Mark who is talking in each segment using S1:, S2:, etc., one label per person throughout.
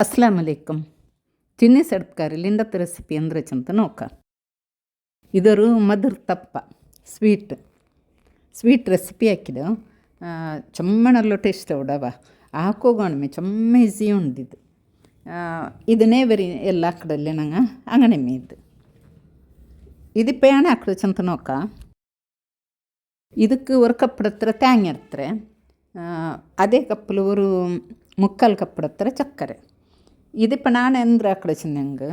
S1: ಅಸ್ಲಾಂ ಅಲೈಕಮ್ ಚಿನ್ನಿ ಸೆಡ್ಪ್ಕಾರಿಲಿಂದ recipe ಅಂದರೆ ಚಂತ ನೋಕ ಇದರು ಮಧುರ್ ತಪ್ಪ ಸ್ವೀಟ್ ಸ್ವೀಟ್ ರೆಸಿಪಿ ಹಾಕಿದ್ದು ಚೊಮ್ಮಣಲ್ಲೋ ಟೇಸ್ಟ್ ಅವಡವ ಹಾಕೋಗೋಣಮೆ ಚೊಮ್ಮ ಈಸಿ ಉಂಡಿದ್ದು ಇದನ್ನೇ ಬರೀ ಎಲ್ಲ ಕಡಲ್ಲಿ ನಂಗೆ ಅಂಗನೆ ಇದ್ದು ಇದು ಪೇಣ ಹಾಕಿದು ಚಂತ ನೋಕ ಇದಕ್ಕೆ ஒரு கப்படத்துற தேங்க எடுத்துறேன் அதே கப்பில் ஒரு முக்கால் கப்படத்துற சர்க்கரை ഇതിപ്പോൾ ഞാൻ എന്താക്കടച്ചെങ്കിൽ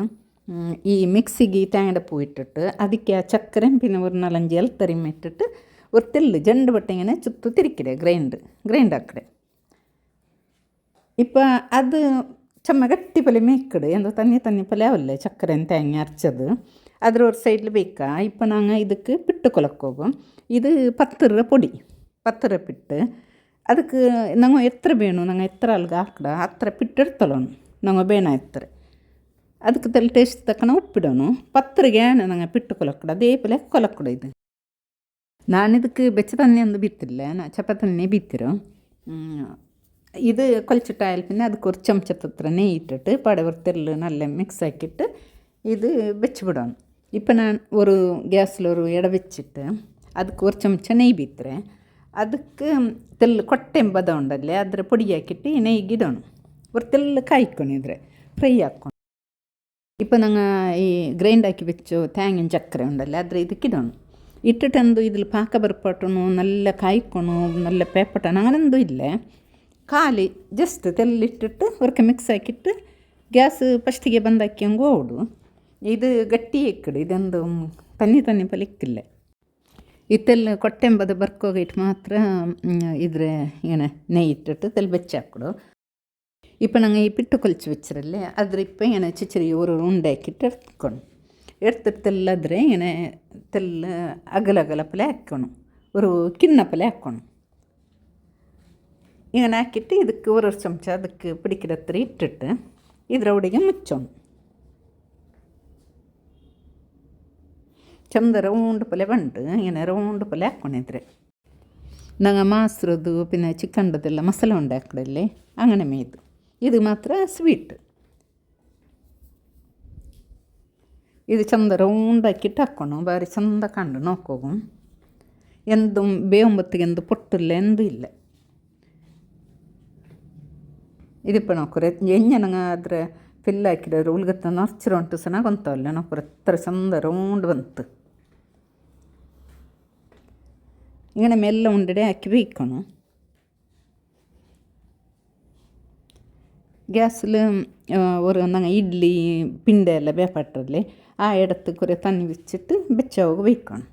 S1: ഈ മിക്സിക്ക് തേങ്ങയുടെ പൂ ഇട്ടിട്ട് അതിക്ക് ആ ചക്കരയും പിന്നെ ഒരു നാലഞ്ച് ഇലത്തറിയും ഇട്ടിട്ട് ഒരു തെല്ല് ജണ്ട് വട്ടം ഇങ്ങനെ ചുത്തു തിരിക്കടേ ഗ്രൈൻഡ് ഗ്രൈൻഡ് ആക്കടേ ഇപ്പോൾ അത് ചമ്മ കട്ടി പോലെ മേക്കട് എന്തോ തന്നെ തന്നെ പോലെ ആവല്ലേ ചക്കരയും തേങ്ങ അരച്ചത് അതിൽ ഒരു സൈഡിൽ വെക്കുക இப்போ நாங்கள் இதுக்கு பிட்டு கொலக்கோவோம் இது பத்து ரூபா பொடி பத்து ரூபா பிட்டு அதுக்கு நாங்கள் எத்தனை வேணும் நாங்கள் எத்தனை ஆளுக்கு ஆக்கடா அத்தனை பிட்டு எடுத்துடணும் ನಂಗೆ ಬೇಣ ಎತ್ತರೆ ಅದಕ್ಕೆ ತಲೆ ಟೇಸ್ಟ್ ತಕ್ಕನ ಉಪ್ಪಿಡೋನು. ಪತ್ರಗೆ ನಂಗೆ ಪಿಟ್ಟು ಕೊಲಕ್ಕೂಡ ದೇಪಲೆ ಕೊಲಕ್ಕೂಡ ಇದು. ನಾನು ಇದಕ್ಕೆ ಬೆಚ್ಚತನ್ನೆ ಒಂದು ಬಿತ್ತಿಲ್ಲ ನಾ ಚಪಾತನ್ನೇ ಬಿತ್ತಿರೋ. இது கொலிச்சிட்டு ஆயில் பின்னே அதுக்கு ஒரு சமச்ச தத்திர நெய் இட்டுட்டு படை ஒரு தெல்லு நல்லா மிக்ஸ் ஆக்கிட்டு இது வச்சு விடணும் இப்போ நான் ஒரு கேஸில் ஒரு இடம் வச்சுட்டு அதுக்கு ஒரு சமச்ச நெய் பீத்துறேன் அதுக்கு தெல்லு கொட்டை பதம் உண்டல்லே அதில் பொடியாக்கிட்டு நெய் கிடணும் ಬರ್ತೆಲ್ಲ ಕಾಯಿ ಇಟ್ಕೊಂಡಿದ್ರೆ ಫ್ರೈ ಹಾಕ್ಕೊಂಡು. ಇಪ್ಪ ನಂಗ ಈ ಗ್ರೈಂಡ್ ಹಾಕಿ ಬಿಚ್ಚು ತ್ಯಾಂಗಿನ ಚಕ್ರೆ ಉಂಡಲ್ಲ, ಆದರೆ ಇದಕ್ಕೆ ಇಡೋಣ ಇಟ್ಟು ಟಂದು ಇದ್ರಲ್ಲಿ ಪಾಕ ಬರ್ಪಟ್ಟನು ನಲ್ಲ ಕಾಯಿಕೊಣು ನಲ್ಲ ಪೇಪಟ ನಂಗನಂದು ಇಲ್ಲೇ. ಖಾಲಿ ಜಸ್ಟ್ ತೆಲ್ಲಿಟ್ಟು ಹೊರಕೆ ಮಿಕ್ಸ್ ಹಾಕಿಟ್ಟು ಗ್ಯಾಸ್ ಫಸ್ಟಿಗೆ ಬಂದು ಹಾಕಿ ಇದು ಗಟ್ಟಿ ಇಕ್ಕಡು, ಇದೊಂದು ತನ್ನಿ ತನ್ನಿ ಪಲ್ಲಿ ಇಕ್ತಿಲ್ಲ ಇತ್ತೆಲ್ಲ ಕೊಟ್ಟೆಂಬದು ಬರ್ಕೋಗಿಟ್ಟು ಮಾತ್ರ ಇದ್ರೆ ಏನ ಏನೇ ನೆಯ್ಯಿಟ್ಟು ತೆಲ್ಲಿ ಬೆಚ್ಚಾಕ್ಕೊಡು இப்போ நாங்கள் ಇಪ್ಪಿಟ್ಟು ಕೊಲ್ಚಿ ವಚ್ಚಿರಲ್ಲ ಅದ್ರ ಇಪ್ಪ ಏನ ಚಿಚರಿ ಒಂದು ಉಂಡೆ ಹಾಕಿಟ್ಟು ಎತ್ಕೊಂಡು எடுத்துட்டு தெல்லாதிரே இங்கே தெல்ல அகல அகலப்பில் ஆக்கணும் ஒரு கிண்ணப்பில் ஆக்கணும் இங்கே ஆக்கிட்டு இதுக்கு ஒரு ஒரு சமச்சா அதுக்கு பிடிக்கிற திரி இட்டுட்டு இதரோடைய முச்சோம் ಚಂದ ರೌಂಡ್ ಪಲ್ಯ ಬಂಟು ಇങ്ങനെ ರೌಂಡ್ ಪಲ್ಯ ಹಾಕ್ಕೊಂಡಿದ್ರೆ ನಂಗೆ ಮಾಸ್ರದ್ದು ಪಿನ್ನ ಚಿಕ್ಕಂಡದೆಲ್ಲ ಮಸಾಲೆ ಉಂಡೆ ಹಾಕಡಲ್ಲೇ ಅಂಗನೆ ಮೇಯ್ದು ಇದು ಮಾತ್ರ ಸ್ವೀಟ್ ಇದು ಚಂದ ರೌಂಡ್ ಹಾಕಿಟ್ಟು ಹಾಕ್ಕೊಂಡು ಬಾರಿ ಚಂದ ಕಂಡು ನೋಕೋಗು എന്തും ಬೇವಂಬತ್ತಿಗೆ ಎಂದು പൊട്ടില്ല എന്തും ಇಲ್ಲ ഇതിപ്പോൾ നോക്കുറെ എഞ്ഞനങ്ങ ಅದ್ರ ಫಿಲ್ ಹಾಕಿಡೋರು ಉಳ್ಗತ್ತ ನರ್ಚಿರೋ ಉಂಟು ಚೆನ್ನಾಗಿ ಬಂತವಲ್ಲ ನೋಕ್ರ ಹತ್ರ ಚಂದ ರೌಂಡ್ ಬಂತು ഇങ്ങനെ മെല്ലെ ഉണ്ടടെ ആക്കി വയ്ക്കണം ഗ്യാസിൽ ഒരു ഒന്നങ്ങ ഇഡ്ഡലി പിണ്ടയെല്ലാം വേപ്പാട്ടല്ലേ ആ ഇടത്ത് കുറേ തന്നി വെച്ചിട്ട് വെച്ചവ വയ്ക്കണം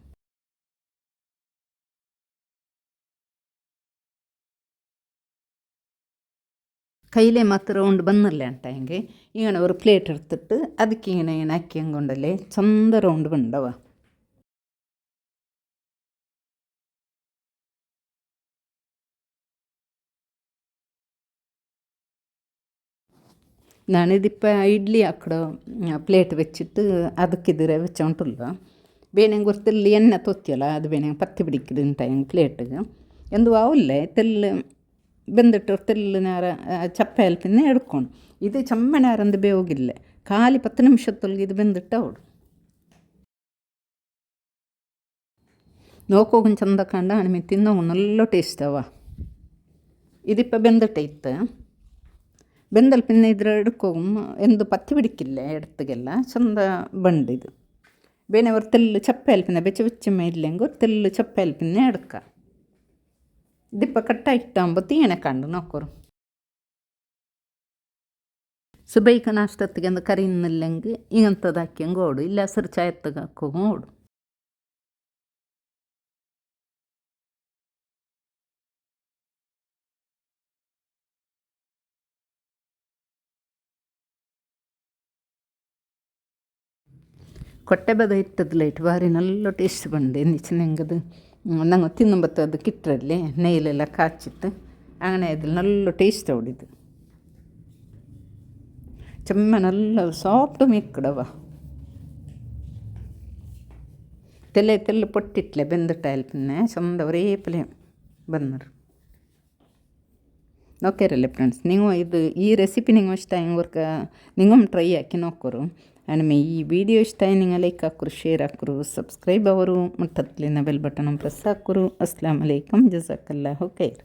S1: കയ്യിലെ മാത്രം കൊണ്ട് ബന്നില്ല ഉണ്ടെങ്കിൽ ഇങ്ങനെ ഒരു പ്ലേറ്റ് എടുത്തിട്ട് അതിക്കിങ്ങനെ ഇങ്ങനെ ഇങ്ങനെ അക്കിയും കൊണ്ടല്ലേ ചന്ത റൗണ്ട് ഉണ്ടാവുക ഞാനിതിപ്പോൾ ഇഡ്ഡലി ಹಾಕಡೋ ಪ್ಲೇಟ್ വെച്ചിട്ട് ಅದಕ್ಕಿದ್ರೆ വെച്ചോണ്ടുള്ള ಬೇನೆ ಗೊತ್ತಿಲ್ಲ ಎಣ್ಣೆ ತೊತ್ತಿಯಲ್ಲ ಅದು ಬೇನೆ ಪತ್ತಿ പിടിക്കുന്നുണ്ട് ಉಂಟಾಯಂಗೆ ಪ್ಲೇಟಿಗೆ ಎಂದು ಆವಿಲ್ಲ ತೆಲ್ಲು ಬೆಂದಿಟ್ಟು ತೆಲ್ಲು ನೇರ ಚಪ್ಪೆಯಲ್ಲಿ പിന്നെ എടുക്കണം ഇത് ചമ്മനാരന്ത് ಬೇಯೋಗಿಲ್ಲ ಖಾಲಿ ಪತ್ತು ನಿಮಿಷತ್ತೊಳಗೆ ಇದು ಬೆಂದಿಟ್ಟು ಅವಡು ನೋಕೋಗು ಚಂದ ಕಂಡ ಹಣಿಮೆ ತಿನ್ನೋಗು നല്ല ಟೇಸ್ಟ್ ಅವ ഇതിപ്പോൾ ಬೆಂದಿಟ್ಟೈತೆ ಬೆಂದಲ್ಲಿ ಪಿನ್ನೆ ಇದ್ರೆ ಹಿಡ್ಕೊಮ್ ಎಂದು ಪತ್ತಿ ಬಿಡಿಕ್ಕಿಲ್ಲ ಎಡತ್ತಿಗೆಲ್ಲ ಚಂದ ಬಂಡಿದು ಬೇನೆ ಅವ್ರ ತೆಲ್ಲು ಚಪ್ಪೆಯಲ್ಲಿ ಪಿನ್ನೆ ಬೆಚ್ಚ ಬೆಚ್ಚಮ್ಮ ಇಲ್ಲೆಂಗೆ ಅವ್ರು ತೆಲ್ಲು ಚಪ್ಪೆಯಲ್ಲಿ ಪಿನ್ನೆ ಎಡ್ಕ ದಿಪ್ಪ ಕಟ್ಟ ಇಟ್ಟಾಂಬ ತೀಣೆ ಕಂಡು ನೋಕೋರು ಸುಬೈಕ ನಾಷ್ಟತ್ತಿಗೆ ಅಂದು ಕರಿನಿಲ್ಲೆಂಗೆ ಇಂಥದ್ದು ಹಾಕ್ಯಂಗೆ ಓಡು ಇಲ್ಲ ಹಸಿರು ಚಾಯತ್ತಗೆ ಹಾಕೋಂಗೆ ಓಡು ಕೊಟ್ಟೆಬದ ಇಟ್ಟದ್ಲ ಇಟ್ಟು ಭಾರಿ ನಲ್ಲ ಟೇಸ್ಟ್ ಬಂದೆ ನಿಚ್ಚನೆ ಹಂಗದು ನಂಗೆ ತಿನ್ನುಂಬತ್ತು ಅದು ಕಿಟ್ಟರಲ್ಲಿ ನೈಲೆಲ್ಲ ಕಾಚಿತ್ತು അങ്ങനെ ഇതിൽ നല്ല ടേസ്റ്റ് ഓടിത്. ചെമ്മ നല്ല സോഫ്റ്റ് മിക്കടവ. തെല്ലെ തെല്ല് പൊട്ടിട്ടില്ല? ബെന്തിട്ടായാൽ പിന്നെ സ്വന്തം ഒരേ പോലെ ബന്നറ് നോക്കാരല്ലേ ഫ്രണ്ട്സ് നിങ്ങൾ ഇത് ഈ റെസിപ്പി നിങ്ങൾ ഇഷ്ടമായി നിങ്ങൾക്ക് നിങ്ങളും ട്രൈ ആക്കി നോക്കൂ. ಆ್ಯಂಡ್ ಈ ವಿಡಿಯೋ ಇಷ್ಟ ನಿಂಗೆ ಲೈಕ್ ಹಾಕರು ಶೇರ್ ಹಾಕರು ಸಬ್ಸ್ಕ್ರೈಬ್ ಅವರು ಮತ್ತು ಹತ್ಲಿನ bell button press ಹಾಕರು Aslam alaikum ಜಜಾಕಲ್ಲ ಖೈರ್